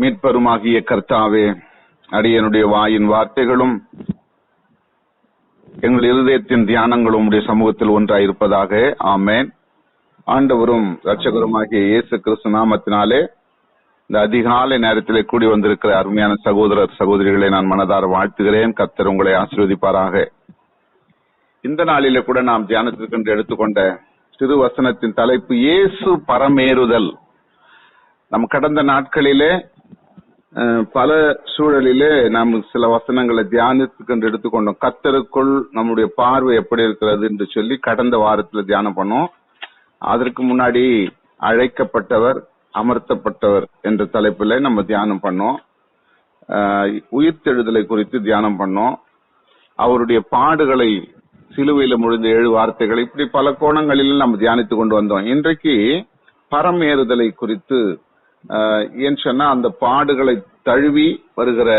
மீட்பருமாகிய கர்த்தாவே அடியனுடைய வாயின் வார்த்தைகளும் எங்கள் இருதயத்தின் தியானங்களும் உடைய சமூகத்தில் ஒன்றாயிருப்பதாக. ஆமேன். ஆண்டவரும் ரட்சகருமாகிய இயேசு கிறிஸ்து நாமத்தினாலே இந்த அதிகாலை நேரத்திலே கூடி வந்திருக்கிற அருமையான சகோதரர் சகோதரிகளை நான் மனதார வாழ்த்துகிறேன். கர்த்தர் உங்களை ஆசீர்வதிப்பாராக. இந்த நாளிலே கூட நாம் தியானத்திற்கென்று எடுத்துக்கொண்ட திருவசனத்தின் தலைப்பு இயேசு பரமேறுதல். நம் கடந்த நாட்களிலே பல சூழலிலே நாம் சில வசனங்களை தியானத்துக்கு எடுத்துக்கொண்டோம். கத்தருக்குள் நம்முடைய பார்வை எப்படி இருக்கிறது என்று சொல்லி கடந்த வாரத்துல தியானம் பண்ணோம். அதற்கு முன்னாடி அழைக்கப்பட்டவர் அமர்த்தப்பட்டவர் என்ற தலைப்பில் நம்ம தியானம் பண்ணோம். உயிர்த்தெழுதலை குறித்து தியானம் பண்ணோம். அவருடைய பாடுகளை சிலுவையில முடிந்த ஏழு வார்த்தைகள் இப்படி பல கோணங்களில் நம்ம தியானித்துக் கொண்டு வந்தோம். இன்றைக்கு பரமேறுதலை குறித்து ஏன்னு சொன்னா அந்த பாடுகளை தழுவி வருகிற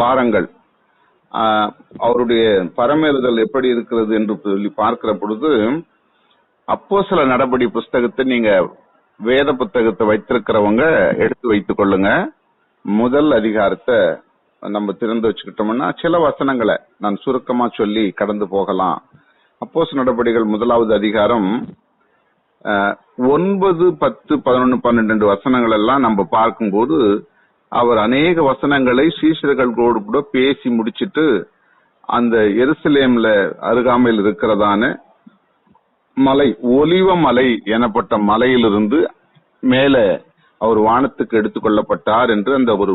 வாரங்கள். அவருடைய பரமேறுதல் எப்படி இருக்கிறது என்று சொல்லி பார்க்கிற பொழுது அப்போ சில நடபடி புஸ்தகத்தை நீங்க வேத புத்தகத்தை வைத்திருக்கிறவங்க எடுத்து வைத்துக் கொள்ளுங்க. முதல் அதிகாரத்தை நம்ம திறந்து வச்சுக்கிட்டோம்னா சில வசனங்களை நான் சுருக்கமா சொல்லி கடந்து போகலாம். அப்போஸ் நடபடிகள் முதலாவது அதிகாரம் ஒன்பது பத்து பதினொன்னு பன்னெண்டு வசனங்கள் எல்லாம் நம்ம பார்க்கும்போது அவர் அநேக வசனங்களை சீஷர்களோடு கூட பேசி முடிச்சிட்டு அந்த எருசலேம்ல அருகாமையில் இருக்கிறதான மலை ஒலிவ மலை எனப்பட்ட மலையிலிருந்து மேல அவர் வானத்துக்கு எடுத்துக்கொள்ளப்பட்டார் என்று அந்த ஒரு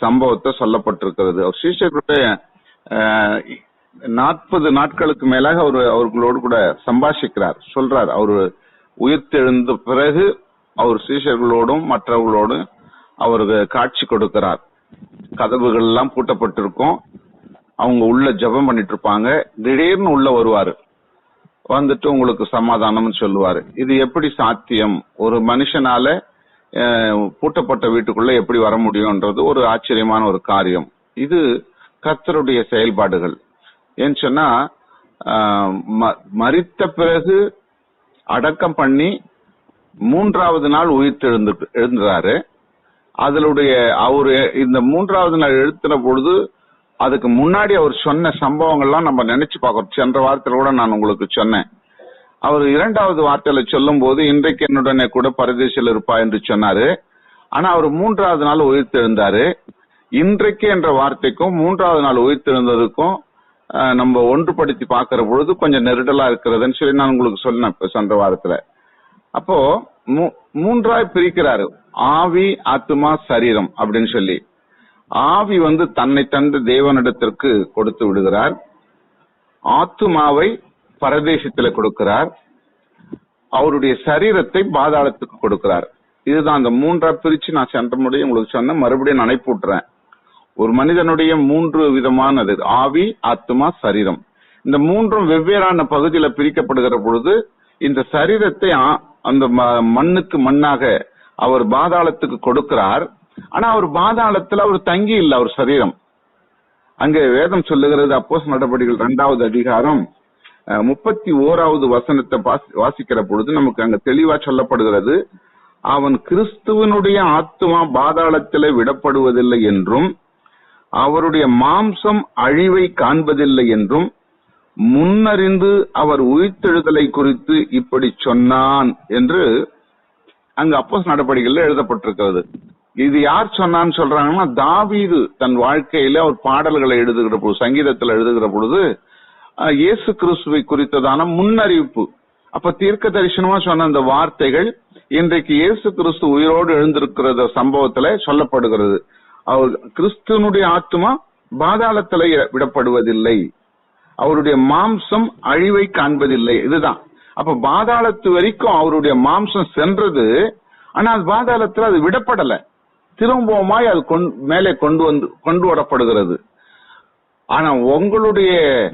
சம்பவத்தை சொல்லப்பட்டிருக்கிறது. அவர் சீஷர்களுடைய நாற்பது நாட்களுக்கு மேலாக அவர் அவர்களோடு கூட சம்பாஷிக்கிறார் சொல்றார். அவர் உயிர்த்தெழுந்த பிறகு அவர் சீஷர்களோடும் மற்றவர்களோடும் அவர் காட்சி கொடுக்கிறார். கதவுகள் எல்லாம் பூட்டப்பட்டிருக்கும். அவங்க உள்ள ஜெபம் பண்ணிட்டு இருப்பாங்க. திடீர்னு உள்ள வருவாரு. வந்துட்டு உங்களுக்கு சமாதானம்னு சொல்லுவாரு. இது எப்படி சாத்தியம்? ஒரு மனுஷனால பூட்டப்பட்ட வீட்டுக்குள்ள எப்படி வர முடியும்ன்றது ஒரு ஆச்சரியமான ஒரு காரியம். இது கர்த்தருடைய செயல்பாடுகள். ஏன்னு சொன்னா மறித்த ம- பிறகு அடக்கம் பண்ணி மூன்றாவது நாள் உயிர்த்தெழுந்து எழுந்துறாரு. அதனுடைய அவரு இந்த மூன்றாவது நாள் எழுத்துன பொழுது அதுக்கு முன்னாடி அவர் சொன்ன சம்பவங்கள்லாம் நம்ம நினைச்சு பார்க்கறோம். சென்ற வாரத்தில் கூட நான் உங்களுக்கு சொன்னேன். அவர் இரண்டாவது வார்த்தையில சொல்லும் போது இன்றைக்கு என்னுடனே கூட பரதேசில் இருப்பா என்று சொன்னாரு. ஆனா அவர் மூன்றாவது நாள் உயிர்த்தெழுந்தாரு. இன்றைக்கு என்ற வார்த்தைக்கும் மூன்றாவது நாள் உயிர்த்தெழுந்ததுக்கும் நம்ம ஒன்றுபடுத்தி பார்க்கிற பொழுது கொஞ்சம் நெருடலா இருக்கிறதுன்னு சொல்லி நான் உங்களுக்கு சொன்னேன் சென்ற வாரத்துல. அப்போ மூ- மூன்றாய் பிரிக்கிறாரு. ஆவி ஆத்துமா சரீரம் அப்படின்னு சொல்லி. ஆவி வந்து தன்னை தந்து தேவனிடத்திற்கு கொடுத்து விடுகிறார். ஆத்துமாவை பரதேசத்துல கொடுக்கிறார். அவருடைய சரீரத்தை பாதாளத்துக்கு கொடுக்கிறார். இதுதான் அந்த மூன்றா பிரிச்சு நான் சென்ற முடியும் உங்களுக்கு சொன்ன மறுபடியும் நான் அனுப்பிவிட்டுறேன் ஒரு மனிதனுடைய மூன்று விதமானது ஆவி ஆத்துமா சரீரம். இந்த மூன்றும் வெவ்வேறான பகுதியில பிரிக்கப்படுகிற பொழுது இந்த சரீரத்தை அந்த ம- மண்ணுக்கு மண்ணாக அவர் பாதாளத்துக்கு கொடுக்கிறார். ஆனா அவர் பாதாளத்துல அவர் தங்கி இல்லை அவர் சரீரம். அங்கே வேதம் சொல்லுகிறது அப்போஸ் நடவடிக்கைகள் இரண்டாவது அதிகாரம் முப்பத்தி ஓராவது வசனத்தை வாசி- வாசிக்கிற பொழுது நமக்கு அங்க தெளிவா சொல்லப்படுகிறது அவன் கிறிஸ்துவனுடைய ஆத்துமா பாதாளத்தில் விடப்படுவதில்லை என்றும் அவருடைய மாம்சம் அழிவை காண்பதில்லை என்றும் முன்னறிந்து அவர் உயிர்த்தெழுதலை குறித்து இப்படி சொன்னான் என்று அங்கு அப்போஸ் நடவடிக்கைகள் எழுதப்பட்டிருக்கிறது. இது யார் சொன்னான்னு சொல்றாங்கன்னா தாவீது தன் வாழ்க்கையில அவர் பாடல்களை எழுதுகிற பொழுது சங்கீதத்தில் எழுதுகிற பொழுது இயேசு கிறிஸ்துவை குறித்ததான முன்னறிவிப்பு. அப்ப தீர்க்க தரிசனமா சொன்ன அந்த வார்த்தைகள் இன்றைக்கு இயேசு கிறிஸ்து உயிரோடு எழுந்திருக்கிற சம்பவத்துல சொல்லப்படுகிறது. அவர் கிறிஸ்துவனுடைய ஆத்மா பாதாளத்தில் விடப்படுவதில்லை. அவருடைய மாம்சம் அழிவை காண்பதில்லை. இதுதான். அப்ப பாதாளத்து வரைக்கும் அவருடைய மாம்சம் சென்றது. ஆனா அது பாதாளத்துல அது விடப்படல. திரும்பவுமாய் அது கொண்- மேலே கொண்டு வந்து கொண்டு வரப்படுகிறது. ஆனா உங்களுடைய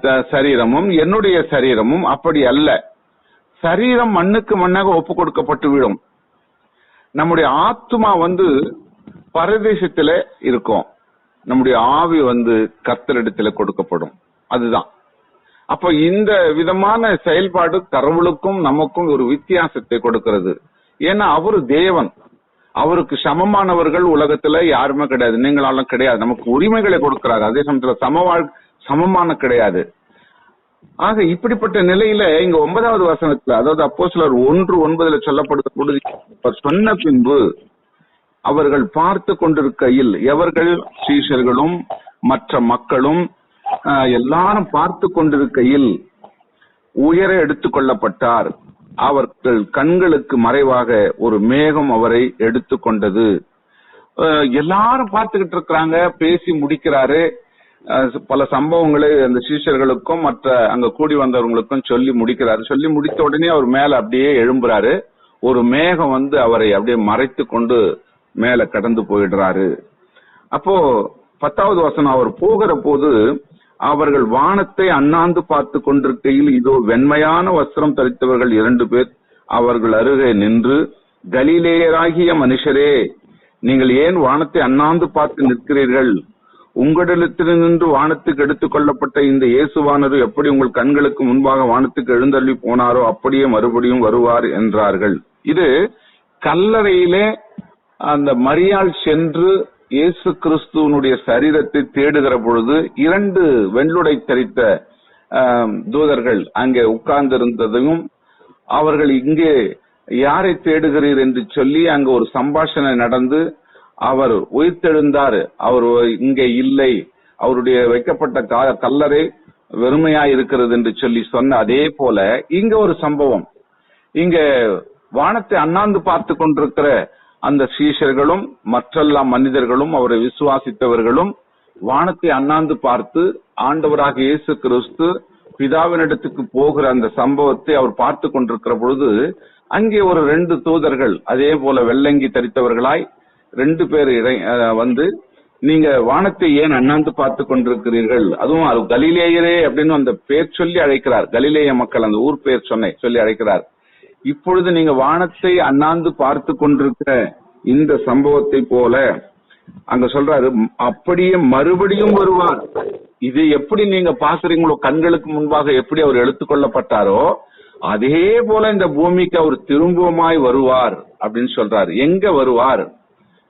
த- சரீரமும் என்னுடைய சரீரமும் அப்படி அல்ல. சரீரம் மண்ணுக்கு மண்ணாக ஒப்பு கொடுக்கப்பட்டு விடும். நம்முடைய ஆத்மா வந்து பரதேசத்துல இருக்கும். நம்முடைய ஆவி வந்து கர்த்தரிடத்துல கொடுக்கப்படும். அதுதான். அப்ப இந்த விதமான செயல்பாடு கடவுளுக்கும் நமக்கும் ஒரு வித்தியாசத்தை கொடுக்கிறது. ஏன்னா அவரு தேவன். அவருக்கு சமமானவர்கள் உலகத்துல யாருமே கிடையாது. நீங்களாலும் கிடையாது. நமக்கு உரிமைகளை கொடுக்கிறார். அதே சமயத்துல சமவாழ் சமமான கிடையாது. ஆக இப்படிப்பட்ட நிலையில இங்க ஒன்பதாவது வசனத்துல அதாவது அப்போ சிலர் ஒன்று ஒன்பதுல சொல்லப்படுத்த சொன்ன பின்பு அவர்கள் பார்த்து கொண்டிருக்கையில் எவர்கள் சீஷர்களும் மற்ற மக்களும் எல்லாரும் பார்த்து கொண்டிருக்கையில் உயர எடுத்துக் கொள்ளப்பட்டார். அவர்கள் கண்களுக்கு மறைவாக ஒரு மேகம் அவரை எடுத்துக்கொண்டது எல்லாரும் பார்த்துக்கிட்டு இருக்கிறாங்க பேசி முடிக்கிறாரு. அஹ் பல சம்பவங்களை அந்த சீஷர்களுக்கும் மற்ற அங்க கூடி வந்தவங்களுக்கும் சொல்லி முடிக்கிறாரு. சொல்லி முடித்த உடனே அவர் மேல அப்படியே எழும்புறாரு. ஒரு மேகம் வந்து அவரை அப்படியே மறைத்து கொண்டு மேல கடந்து போயிடுறாரு. அப்போ பத்தாவது வசனம் அவர் போகிற போது அவர்கள் வானத்தை அண்ணாந்து பார்த்து கொண்டிருக்கையில் இதோ வெண்மையான வஸ்திரம் தரித்தவர்கள் இரண்டு பேர் அவர்கள் அருகே நின்று கலிலேயராகிய மனுஷரே நீங்கள் ஏன் வானத்தை அண்ணாந்து பார்த்து நிற்கிறீர்கள்? உங்களிடத்திலிருந்து வானத்துக்கு எடுத்துக் கொள்ளப்பட்ட இந்த இயேசுவானது எப்படி உங்கள் கண்களுக்கு முன்பாக வானத்துக்கு எழுந்தள்ளி போனாரோ அப்படியே மறுபடியும் வருவார் என்றார்கள். இது கல்லறையிலே அந்த மரியாள் சென்று இயேசு கிறிஸ்துவனுடைய சரீரத்தை தேடுகிற பொழுது இரண்டு வெள்ளுடை தரித்த தூதர்கள் அங்கே உட்கார்ந்திருந்ததையும் அவர்கள் இங்கே யாரை தேடுகிறீர் என்று சொல்லி அங்க ஒரு சம்பாஷணை நடந்து அவர் உயிர்த்தெழுந்தார். அவர் இங்கே இல்லை. அவருடைய வைக்கப்பட்ட கா- கல்லறை வெறுமையா இருக்கிறது என்று சொல்லி சொன்ன அதே போல இங்க ஒரு சம்பவம். இங்க வானத்தை அண்ணாந்து பார்த்து கொண்டிருக்கிற அந்த சீஷர்களும் மற்றெல்லாம் மனிதர்களும் அவரை விசுவாசித்தவர்களும் வானத்தை அண்ணாந்து பார்த்து ஆண்டவராக இயேசு கிறிஸ்து பிதாவினிடத்துக்கு போகிற அந்த சம்பவத்தை அவர் பார்த்து கொண்டிருக்கிற பொழுது அங்கே ஒரு ரெண்டு தூதர்கள் அதே போல வெள்ளங்கி தரித்தவர்களாய் ரெண்டு பேர் வந்து நீங்க வானத்தை ஏன் அண்ணாந்து பார்த்து கொண்டிருக்கிறீர்கள்? அதுவும் அது கலிலேயரே அப்படின்னு அந்த பேர் சொல்லி அழைக்கிறார். கலிலேய மக்கள் அந்த ஊர் பேர் சொன்னை சொல்லி அழைக்கிறார். இப்பொழுது நீங்க வானத்தை அண்ணாந்து பார்த்து கொண்டிருக்கிற இந்த சம்பவத்தை போல அங்க சொல்றாரு அப்படியே மறுபடியும் வருவார். இது எப்படி நீங்க பாக்குறீங்களோ கண்களுக்கு முன்பாக எப்படி அவர் எடுத்துக்கொள்ளப்பட்டாரோ அதே போல இந்த பூமிக்கு அவர் திரும்பவுமாய் வருவார் அப்படின்னு சொல்றாரு. எங்க வருவார்?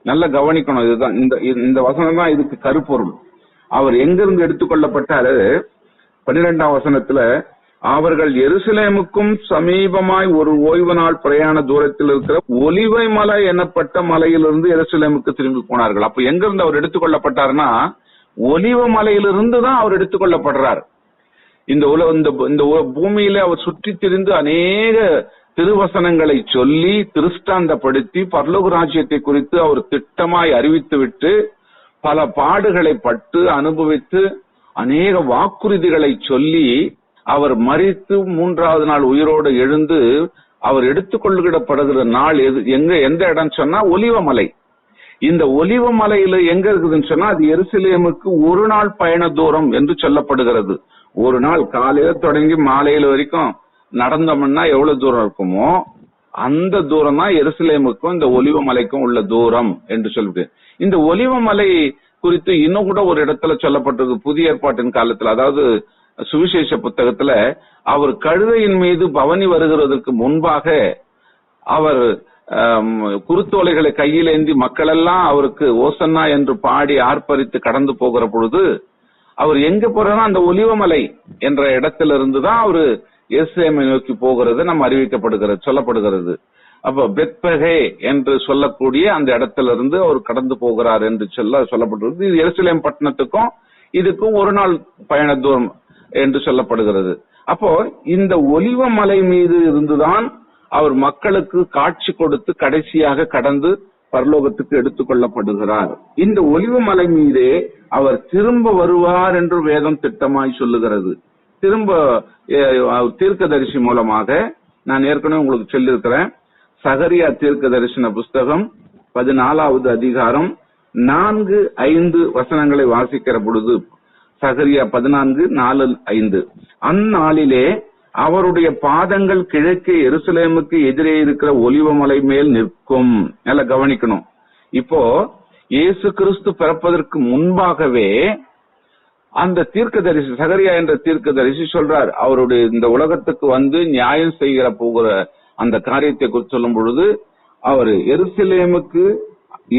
நல்லா கவனிக்கணும் இதுதான் இந்த இந்த வசனம் தான் இதுக்கு கருப்பொருள். அவர் எங்கிருந்து எடுத்துக்கொள்ளப்பட்டாரு பன்னிரெண்டாம் வசனத்துல அவர்கள் எருசலேமுக்கும் சமீபமாய் ஒரு ஓய்வு நாள் பிரயாண தூரத்தில் இருக்கிற ஒலிவை மலை எனப்பட்ட மலையிலிருந்து எருசலேமுக்கு திரும்பி போனார்கள். அப்ப எங்கிருந்து அவர் எடுத்துக்கொள்ளப்பட்டாருன்னா ஒலிவ மலையிலிருந்து தான் அவர் எடுத்துக்கொள்ளப்படுறார். இந்த உல இந்த இந்த பூமியில அவர் சுற்றி திரிந்து அநேக திருவசனங்களை சொல்லி திருஷ்டாந்தப்படுத்தி பரலோக ராஜ்யத்தை குறித்து அவர் திட்டமாய் அறிவித்துவிட்டு பல பாடுகளை பட்டு அனுபவித்து அநேக வாக்குறுதிகளை சொல்லி அவர் மறித்து மூன்றாவது நாள் உயிரோடு எழுந்து அவர் எடுத்துக்கொள்ளுகிடப்படுகிற நாள் எது எங்க எந்த இடம் சொன்னா ஒலிவமலை இந்த ஒலிவமலையில எங்க இருக்குதுன்னு சொன்னா அது எருசலேமுக்கு ஒரு நாள் பயண தூரம் என்று சொல்லப்படுகிறது. ஒரு நாள் காலையில தொடங்கி மாலையில வரைக்கும் நடந்தோம்னா எவ்வளவு தூரம் இருக்குமோ அந்த தூரம் தான் எருசலேமுக்கும் இந்த ஒலிவமலைக்கும் உள்ள தூரம் என்று சொல்லுது இந்த ஒலிவமலை குறித்து இன்னும் கூட ஒரு இடத்துல சொல்லப்பட்டிருக்கு புதிய ஏற்பாட்டின் காலத்துல. அதாவது சுவிசேஷ புத்தகத்துல அவர் கழுதையின் மீது பவனி வருகிறதற்கு முன்பாக அவர் குருத்தோலைகளை கையிலேந்தி மக்களெல்லாம் அவருக்கு ஓசன்னா என்று பாடி ஆர்ப்பரித்து கடந்து போகிற பொழுது அவர் எங்க போறாருன்னா அந்த ஒலிவமலை என்ற இடத்திலிருந்து தான் அவரு எஸ்ஏமை நோக்கி போகிறது நம்ம அறிவிக்கப்படுகிறது சொல்லப்படுகிறது. அப்ப பெத்பகே என்று சொல்லக்கூடிய அந்த இடத்திலிருந்து அவர் கடந்து போகிறார் என்று சொல்ல சொல்லப்பட்டிருக்கு இது எருசலேம் பட்டணத்துக்கும் இதுக்கும் ஒரு நாள் பயண தூரம். என்று சொல்லப்படுகிறது. அப்போ இந்த ஒலிவ மலை மீது இருந்துதான் அவர் மக்களுக்கு காட்சி கொடுத்து கடைசியாக கடந்து பரலோகத்துக்கு எடுத்துக்கொள்ளப்படுகிறார் இந்த ஒலிவ மலை மீதே அவர் திரும்ப வருவார் என்று வேதம் திட்டமாய் சொல்லுகிறது. திரும்ப தீர்க்கதரிசி மூலமாக நான் ஏற்கனவே உங்களுக்கு சொல்லியிருக்கிறேன். சகரியா தீர்க்க தரிசன புஸ்தகம் பதினாலாவது அதிகாரம் நான்கு ஐந்து வசனங்களை வாசிக்கிற பொழுது சகரியா பதினான்கு நாலு ஐந்து. அந்நாளிலே அவருடைய பாதங்கள் கிழக்கே எருசலேமுக்கு எதிரே இருக்கிற ஒலிவமலை மேல் நிற்கும். நல்லா கவனிக்கணும். இப்போ இயேசு கிறிஸ்து பிறப்பதற்கு முன்பாகவே அந்த தீர்க்கதரிசி சகரியா என்ற தீர்க்கதரிசி சொல்றார். அவருடைய இந்த உலகத்துக்கு வந்து நியாயம் செய்கிற போகிற அந்த காரியத்தை குறித்து சொல்லும் பொழுது அவர் எருசலேமுக்கு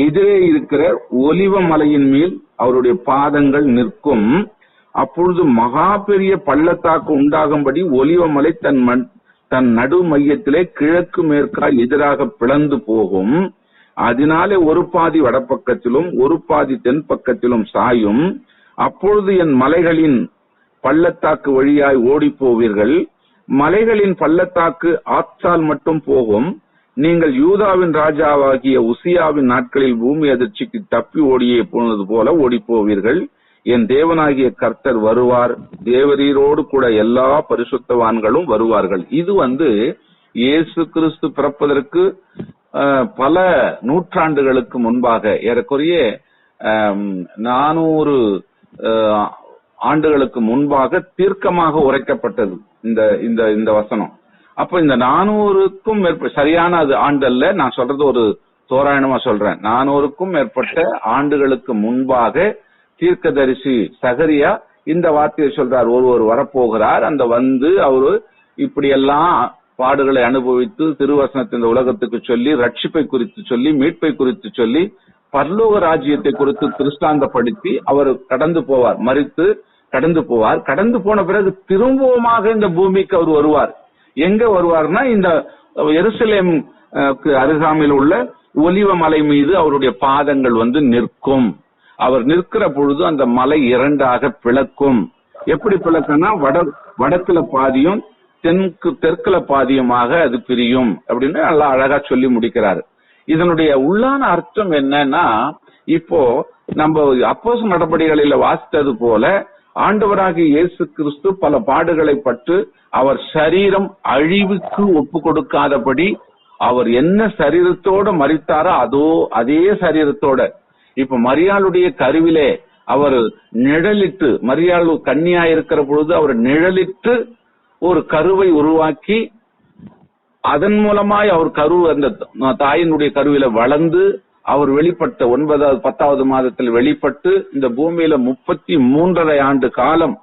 எதிரே இருக்கிற ஒலிவ மலையின் மேல் அவருடைய பாதங்கள் நிற்கும். அப்பொழுது மகா பெரிய பள்ளத்தாக்கு உண்டாகும்படி ஒலிவமலை தன் மண்- தன் நடு மையத்திலே கிழக்கு மேற்காய் எதிராக பிளந்து போகும். அதனாலே ஒரு பாதி வடப்பக்கத்திலும் ஒரு பாதி தென் பக்கத்திலும் சாயும். அப்பொழுது என் மலைகளின் பள்ளத்தாக்கு வழியாய் ஓடி போவீர்கள் மலைகளின் பள்ளத்தாக்கு ஆத்தால் மட்டும் போகும். நீங்கள் யூதாவின் ராஜாவாகிய உசியாவின் நாட்களில் பூமி அதிர்ச்சிக்கு தப்பி ஓடியே போனது போல ஓடிப் போவீர்கள் என் தேவனாகிய கர்த்தர் வருவார். தேவரீரோடு கூட எல்லா பரிசுத்தவான்களும் வருவார்கள். இது வந்து இயேசு கிறிஸ்து பிறப்பதற்கு பல நூற்றாண்டுகளுக்கு முன்பாக ஏறக்குறைய நானூறு ஆண்டுகளுக்கு முன்பாக தீர்க்கமாக உரைக்கப்பட்டது இந்த இந்த இந்த வசனம். அப்ப இந்த நானூறுக்கும் மேற்பட்ட சரியான அது ஆண்டல்ல நான் சொல்றது ஒரு தோராயணமா சொல்றேன். நானூறுக்கும் மேற்பட்ட ஆண்டுகளுக்கு முன்பாக தீர்க்கதரிசி சகரியா இந்த வார்த்தையை சொல்றார். ஒருவர் வரப்போகிறார். அந்த வந்து அவரு இப்படியெல்லாம் பாடுகளை அனுபவித்து திருவசனத்தை இந்த உலகத்துக்கு சொல்லி ரட்சிப்பை குறித்து சொல்லி மீட்பை குறித்து சொல்லி பர்லோக ராஜ்யத்தை குறித்து திருஷ்டாந்தப்படுத்தி அவர் கடந்து போவார். மறித்து கடந்து போவார். கடந்து போன பிறகு திரும்பவுமாக இந்த பூமிக்கு அவர் வருவார். எங்க வருவார்னா இந்த எருசலேம் அஹ், அருகாமையில் உள்ள ஒலிவ மலை மீது அவருடைய பாதங்கள் வந்து நிற்கும். அவர் நிற்கிற பொழுது அந்த மலை இரண்டாக பிளக்கும். எப்படி பிளக்குன்னா வட வடக்குல பாதியும் தெற்கு தெற்குல பாதியுமாக அது பிரியும் அப்படின்னு நல்லா அழகா சொல்லி முடிக்கிறாரு. இதனுடைய உள்ளான அர்த்தம் என்னன்னா இப்போ நம்ம அப்போஸ் நடபடிகளில வாசித்தது போல ஆண்டவராக இயேசு கிறிஸ்து பல பாடுகளை பட்டு அவர் சரீரம் அழிவுக்கு ஒப்பு கொடுக்காதபடி அவர் என்ன சரீரத்தோட மறித்தாரோ அதோ அதே சரீரத்தோட இப்ப மரியாளுடைய கருவிலே அவர் நிழலிட்டு மரியாள் கன்னியா இருக்கிற பொழுது அவர் நிழலிட்டு ஒரு கருவை உருவாக்கி அதன் மூலமாய் அவர் கரு அந்த தாயினுடைய கருவில வளர்ந்து அவர் வெளிப்பட்ட ஒன்பதாவது பத்தாவது மாதத்தில் வெளிப்பட்டு இந்த பூமியில முப்பத்தி மூன்றரை ஆண்டு காலம்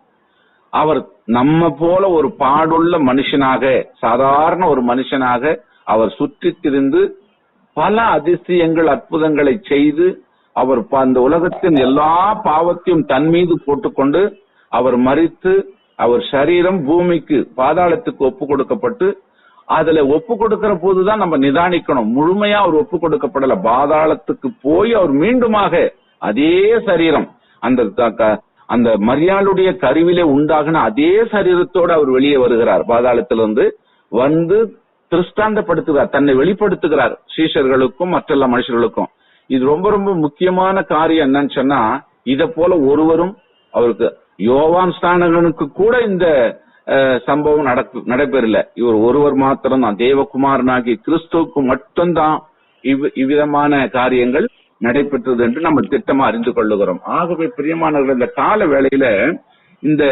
அவர் நம்ம போல ஒரு பாடுள்ள மனுஷனாக சாதாரண ஒரு மனுஷனாக அவர் சுற்றித் திரிந்து பல அதிசயங்கள் அற்புதங்களை செய்து அவர் அந்த உலகத்தின் எல்லா பாவத்தையும் தன் மீது போட்டுக்கொண்டு அவர் மறித்து அவர் சரீரம் பூமிக்கு பாதாளத்துக்கு ஒப்பு கொடுக்கப்பட்டு அதுல ஒப்பு கொடுக்கிற போதுதான் நம்ம நிதானிக்கணும். முழுமையா அவர் ஒப்பு கொடுக்கப்படல. பாதாளத்துக்கு போய் அவர் மீண்டுமாக அதே சரீரம் அந்த க- அந்த மரியாளுடைய கருவிலே உண்டாகின அதே சரீரத்தோடு அவர் வெளியே வருகிறார். பாதாளத்திலிருந்து வந்து திருஷ்டாந்தப்படுத்துகிறார். தன்னை வெளிப்படுத்துகிறார். சீஷர்களுக்கும் மற்றெல்லா மனுஷர்களுக்கும். இது ரொம்ப ரொம்ப முக்கியமான காரியம் என்னன்னு சொன்னா இத போல ஒருவரும் அவருக்கு யோவான் ஸ்தானகனுக்கு கூட இந்த அஹ், சம்பவம் நடைபெறல. இவர் ஒருவர் மாத்திரம்தான். தேவகுமாரனாகிய கிறிஸ்துவுக்கு மட்டும்தான் இவ் இவ்விதமான காரியங்கள் நடைபெற்றது என்று நம்ம திட்டமா அறிந்து கொள்ளுகிறோம். ஆகவே பிரியமானவர்கள் இந்த கால வேளையில இந்த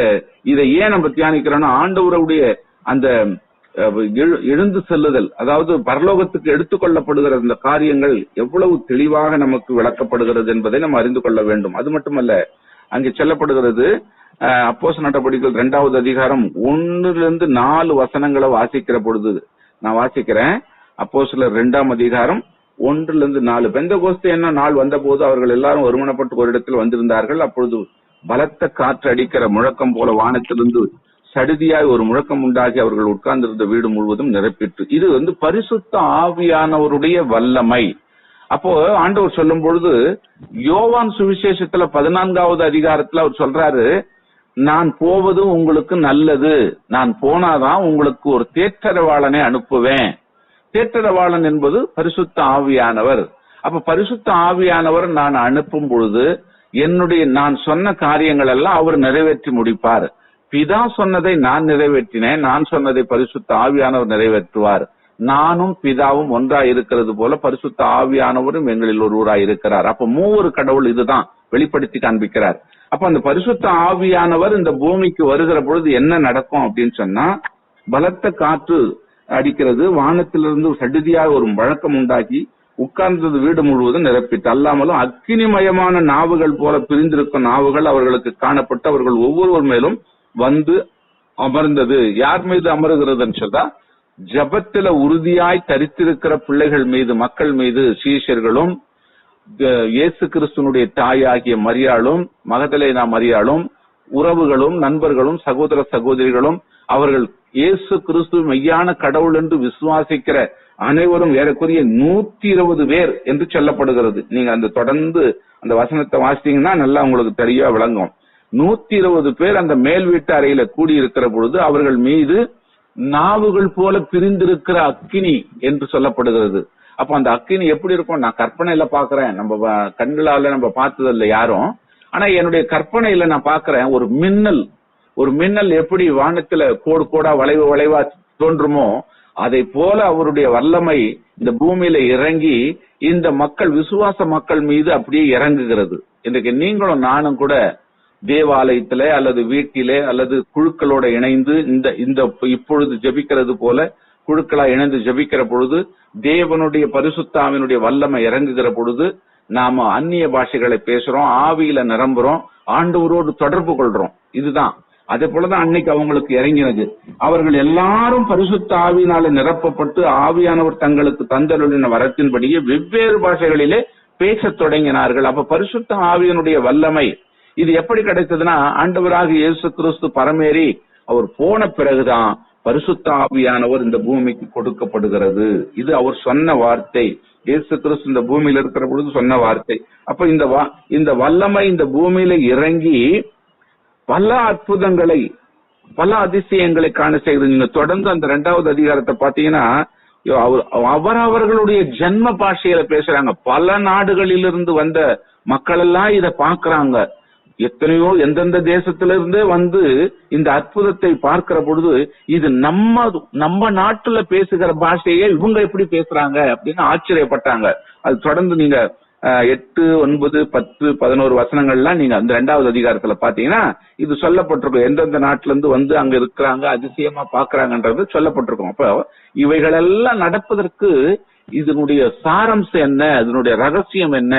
இதை ஏன் நம்ம தியானிக்கிறோம்னா ஆண்டவருடைய அந்த எழுந்து செல்லுதல் அதாவது பரலோகத்துக்கு எடுத்துக்கொள்ளப்படுகிற இந்த காரியங்கள் எவ்வளவு தெளிவாக நமக்கு விளக்கப்படுகிறது என்பதை நம்ம அறிந்து கொள்ள வேண்டும். அது மட்டுமல்ல அங்கே சொல்லப்படுகிறது அப்போஸ் நடவடிக்கைகள் இரண்டாவது அதிகாரம் ஒன்னுல இருந்து நாலு வசனங்களை வாசிக்கிற பொழுது நான் வாசிக்கிறேன். அப்போ சில இரண்டாம் அதிகாரம் ஒன்றுல இருந்து நாலு. பெந்த கோஸ்து என்ன நாள் வந்த போது அவர்கள் எல்லாரும் ஒருமனப்பட்டு ஒரு இடத்தில் வந்திருந்தார்கள். அப்பொழுது பலத்த காற்று அடிக்கிற முழக்கம் போல வானத்திலிருந்து சடுதியாய் ஒரு முழக்கம் உண்டாகி அவர்கள் உட்கார்ந்திருந்த வீடு முழுவதும் நிரப்பிற்று. இது வந்து பரிசுத்த ஆவியானவருடைய வல்லமை. அப்போ ஆண்டவர் சொல்லும் பொழுது யோவான் சுவிசேஷத்துல பதினான்காவது அதிகாரத்துல அவர் சொல்றாரு நான் போவது உங்களுக்கு நல்லது. நான் போனாதான் உங்களுக்கு ஒரு தேற்றரவாளனை அனுப்புவேன். தேற்றரவாளன் என்பது பரிசுத்த ஆவியானவர். அப்ப பரிசுத்த ஆவியானவர் நான் அனுப்பும் பொழுது என்னுடைய நான் சொன்ன காரியங்கள் எல்லாம் அவர் நிறைவேற்றி முடிப்பார். பிதா சொன்னதை நான் நிறைவேற்றினேன் நான் சொன்னதை பரிசுத்த ஆவியானவர் நிறைவேற்றுவார். நானும் பிதாவும் ஒன்றா இருக்கிறது போல பரிசுத்த ஆவியானவரும் எங்களில் ஒருவராய் இருக்கிறார். அப்ப மூவரு கடவுள் இதுதான் வெளிப்படுத்தி காண்பிக்கிறார். அப்ப அந்த பரிசுத்த ஆவியானவர் இந்த பூமிக்கு வருகிற பொழுது என்ன நடக்கும் அப்படின்னு சொன்னா பலத்த காற்று அடிக்கிறது வானத்திலிருந்து சடுதியாக ஒரு வழக்கம் உண்டாக்கி உட்கார்ந்தது வீடு முழுவதும் நிரப்பிட்டு அல்லாமலும் அக்கினிமயமான நாவுகள் போல பிரிந்திருக்கும் நாவுகள் அவர்களுக்கு காணப்பட்டு அவர்கள் ஒவ்வொருவர் மேலும் வந்து அமர்ந்தது. யார் மீது அமருகிறதுன்னு சொன்னா ஜபத்துல உறுதியாய் தரித்திருக்கிற பிள்ளைகள் மீது மக்கள் மீது சீஷர்களும் இயேசு கிறிஸ்துனுடைய தாயாகிய மரியாளும் மகதலேனா மரியாளும் உறவுகளும் நண்பர்களும் சகோதர சகோதரிகளும் அவர்கள் இயேசு கிறிஸ்து மெய்யான கடவுள் என்று விசுவாசிக்கிற அனைவரும் ஏறக்குரிய நூத்தி இருபது பேர் என்று சொல்லப்படுகிறது. நீங்க அந்த தொடர்ந்து அந்த வசனத்தை வாசித்தீங்கன்னா நல்லா உங்களுக்கு தெளிவா விளங்கும். நூத்தி இருபது பேர் அந்த மேல் வீட்டு அறையில கூடியிருக்கிற பொழுது அவர்கள் மீது நாவுகள் போல பிரிந்திருக்கிற அக்கினி என்று சொல்லப்படுகிறது. அப்ப அந்த அக்கினி எப்படி இருக்கும்? நான் கற்பனையில பாக்குறேன் நம்ம வ- கண்களால நம்ம பார்த்தது இல்லை யாரும். ஆனா என்னுடைய கற்பனையில நான் பாக்குறேன் ஒரு மின்னல். ஒரு மின்னல் எப்படி வானத்துல கோடு கோடா வளைவு வளைவா தோன்றுமோ அதை போல அவருடைய வல்லமை இந்த பூமியில இறங்கி இந்த மக்கள் விசுவாச மக்கள் மீது அப்படியே இறங்குகிறது. இன்றைக்கு நீங்களும் நானும் கூட தேவாலயத்திலே அல்லது வீட்டிலே அல்லது குழுக்களோட இணைந்து இந்த இந்த இப்பொழுது ஜெபிக்கிறது போல குழுக்களா இணைந்து ஜெபிக்கிற பொழுது தேவனுடைய பரிசுத்தாவினுடைய வல்லமை இறங்குகிற பொழுது நாம அந்நிய பாஷைகளை பேசுறோம் ஆவியில நிரம்புறோம் ஆண்டவரோடு தொடர்பு கொள்றோம். இதுதான். அதே போலதான் அன்னைக்கு அவங்களுக்கு இறங்கினது. அவர்கள் எல்லாரும் பரிசுத்த ஆவியினால நிரப்பப்பட்டு ஆவியானவர் தங்களுக்கு தந்தருளின வரத்தின்படியே வெவ்வேறு பாஷைகளிலே பேசத் தொடங்கினார்கள். அப்ப பரிசுத்த ஆவியனுடைய வல்லமை இது எப்படி கிடைத்ததுன்னா ஆண்டவராக இயேசு கிறிஸ்து பரமேறி அவர் போன பிறகுதான் பரிசுத்த ஆவியானவர் இந்த பூமிக்கு கொடுக்கப்படுகிறது. இது அவர் சொன்ன வார்த்தை. இயேசு கிறிஸ்து இந்த பூமியில இருக்கிற பொழுது சொன்ன வார்த்தை. அப்ப இந்த வா- இந்த வல்லமை இந்த பூமியில இறங்கி பல அற்புதங்களை பல அதிசயங்களை காண செய்கிறது. நீங்க தொடர்ந்து அந்த ரெண்டாவது அதிகாரத்தை பாத்தீங்கன்னா அவர் அவரவர்களுடைய ஜென்ம பாஷையில பேசுறாங்க. பல நாடுகளிலிருந்து வந்த மக்கள் எல்லாம் இதை பாக்குறாங்க எத்தனையோ எந்தெந்த தேசத்துல இருந்தே வந்து இந்த அற்புதத்தை பார்க்கிற பொழுது இது நம்ம நம்ம நாட்டுல பேசுகிற பாஷையே இவங்க எப்படி பேசுறாங்க அப்படின்னு ஆச்சரியப்பட்டாங்க. அது தொடர்ந்து நீங்க எட்டு ஒன்பது பத்து பதினோரு வசனங்கள்லாம் நீங்க அந்த ரெண்டாவது அதிகாரத்துல பாத்தீங்கன்னா இது சொல்லப்பட்டிருக்கும். எந்தெந்த நாட்டுல இருந்து வந்து அங்க இருக்கிறாங்க அதிசயமா பாக்குறாங்கன்றது சொல்லப்பட்டிருக்கும். அப்ப இவைகளெல்லாம் நடப்பதற்கு இதனுடைய சாரம்சம் என்ன? இதனுடைய ரகசியம் என்ன?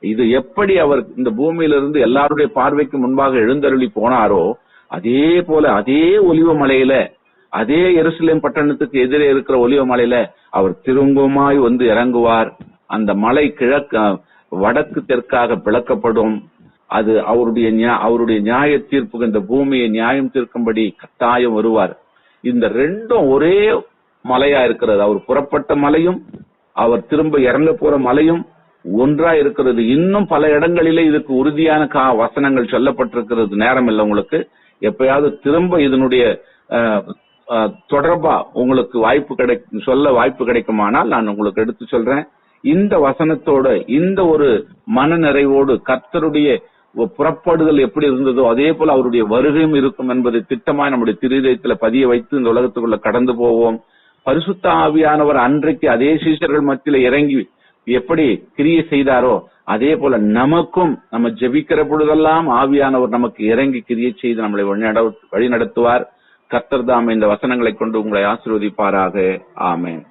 இது எப்படி அவர் இந்த பூமியிலிருந்து எல்லாருடைய பார்வைக்கு முன்பாக எழுந்தருளி போனாரோ அதே போல அதே ஒலிவ மலையில அதே எருசலேம் பட்டணத்துக்கு எதிரே இருக்கிற ஒலிவ மலையில அவர் திரும்புமாய் வந்து இறங்குவார். அந்த மலை கிழக்கு வடக்கு தெற்காக பிளக்கப்படும். அது அவருடைய நியா- அவருடைய நியாய தீர்ப்புக்கு இந்த பூமியை நியாயம் தீர்க்கும்படி கட்டாயம் வருவார். இந்த ரெண்டும் ஒரே மலையா இருக்கிறது. அவர் புறப்பட்ட மலையும் அவர் திரும்ப இறங்க போற மலையும் ஒன்றா இருக்கிறது. இன்னும் பல இடங்களிலே இதுக்கு உறுதியான கா வசனங்கள் சொல்லப்பட்டிருக்கிறது. நேரம் இல்லை உங்களுக்கு. எப்பயாவது திரும்ப இதனுடைய தொடர்பா உங்களுக்கு வாய்ப்பு கிடை சொல்ல வாய்ப்பு கிடைக்குமானால் நான் உங்களுக்கு எடுத்து சொல்றேன். இந்த வசனத்தோட இந்த ஒரு மன நிறைவோடு கர்த்தருடைய புறப்படுதல் எப்படி இருந்ததோ அதே போல அவருடைய வருகையும் இருக்கும் என்பதை திட்டமாய் நம்முடைய திருதயத்துல பதிய வைத்து இந்த உலகத்துக்குள்ள கடந்து போவோம். பரிசுத்த ஆவியானவர் அன்றைக்கு அதே சீசர்கள் மத்தியில இறங்கி எப்படி கிரியை செய்தாரோ அதே போல நமக்கும் நம்ம ஜெபிக்கிற பொழுதெல்லாம் ஆவியானவர் நமக்கு இறங்கி கிரியை செய்து நம்மளை வழி நடத்துவார் கர்த்தர் தாம் இந்த வசனங்களை கொண்டு உங்களை ஆசீர்வதிப்பாராக. ஆமேன்.